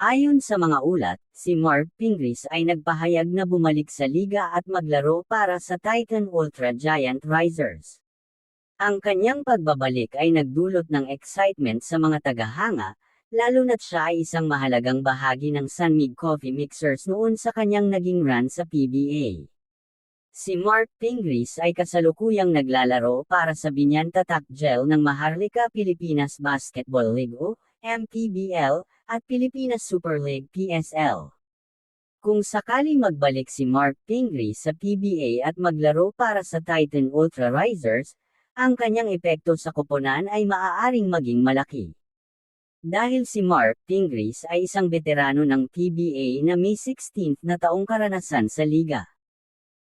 Ayon sa mga ulat, si Mark Pingris ay nagpahayag na bumalik sa liga at maglaro para sa Titan Ultra Giant Risers. Ang kanyang pagbabalik ay nagdulot ng excitement sa mga tagahanga, lalo na't siya ay isang mahalagang bahagi ng Sunmig Coffee Mixers noon sa kanyang naging run sa PBA. Si Mark Pingris ay kasalukuyang naglalaro para sa Binyan Tatak Gel ng Maharlika Pilipinas Basketball League o MPBL at Pilipinas Super League PSL. Kung sakaling magbalik si Mark Pingris sa PBA at maglaro para sa Titan Ultra Risers, ang kanyang epekto sa koponan ay maaaring maging malaki. Dahil si Mark Pingris ay isang veterano ng PBA na may 16th na taong karanasan sa liga.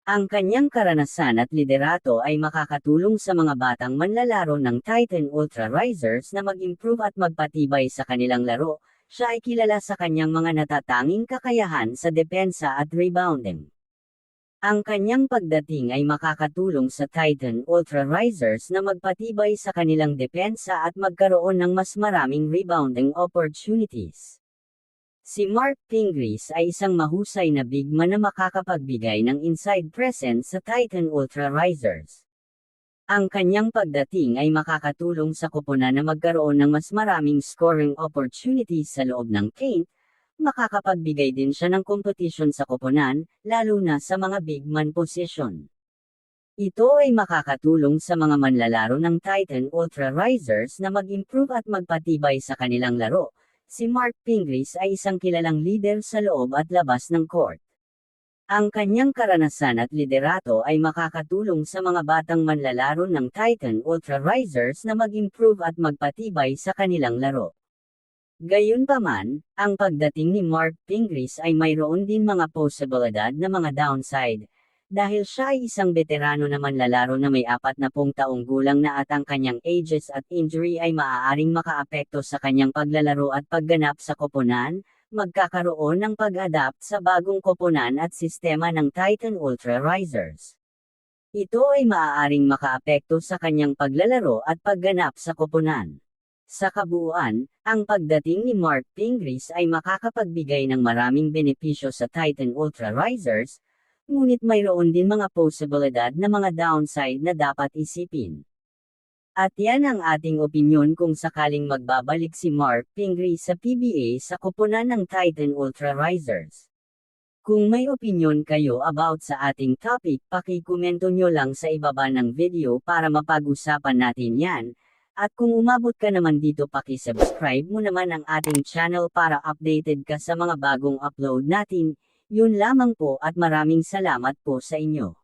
Ang kanyang karanasan at liderato ay makakatulong sa mga batang manlalaro ng Titan Ultra Risers na mag-improve at magpatibay sa kanilang laro, siya ay kilala sa kanyang mga natatanging kakayahan sa depensa at rebounding. Ang kanyang pagdating ay makakatulong sa Titan Ultra Risers na magpatibay sa kanilang depensa at magkaroon ng mas maraming rebounding opportunities. Si Mark Pingris ay isang mahusay na big man na makakapagbigay ng inside presence sa Titan Ultra Risers. Ang kanyang pagdating ay makakatulong sa koponan na magkaroon ng mas maraming scoring opportunities sa loob ng paint, makakapagbigay din siya ng competition sa koponan, lalo na sa mga big man position. Ito ay makakatulong sa mga manlalaro ng Titan Ultra Risers na mag-improve at magpatibay sa kanilang laro, Si Mark Pingris ay isang kilalang leader sa loob at labas ng court. Ang kanyang karanasan at liderato ay makakatulong sa mga batang manlalaro ng Titan Ultra Risers na mag-improve at magpatibay sa kanilang laro. Gayunpaman, ang pagdating ni Mark Pingris ay mayroon din mga posibilidad na mga downside, dahil siya ay isang veterano na manlalaro na may apat na pung taong gulang na at ang kanyang ages at injury ay maaaring makaapekto sa kanyang paglalaro at pagganap sa koponan, magkakaroon ng pag-adapt sa bagong koponan at sistema ng Titan Ultra Risers. Ito ay maaaring makaapekto sa kanyang paglalaro at pagganap sa koponan. Sa kabuuan, ang pagdating ni Mark Pingris ay makakapagbigay ng maraming benepisyo sa Titan Ultra Risers, ngunit mayroon din mga posibilidad na mga downside na dapat isipin. At yan ang ating opinyon kung sakaling magbabalik si Mark Pingree sa PBA sa koponan ng Titan Ultra Risers. Kung may opinyon kayo about sa ating topic, pakikomento nyo lang sa ibaba ng video para mapag-usapan natin yan. At kung umabot ka naman dito paki-subscribe mo naman ang ating channel para updated ka sa mga bagong upload natin, yun lamang po at maraming salamat po sa inyo.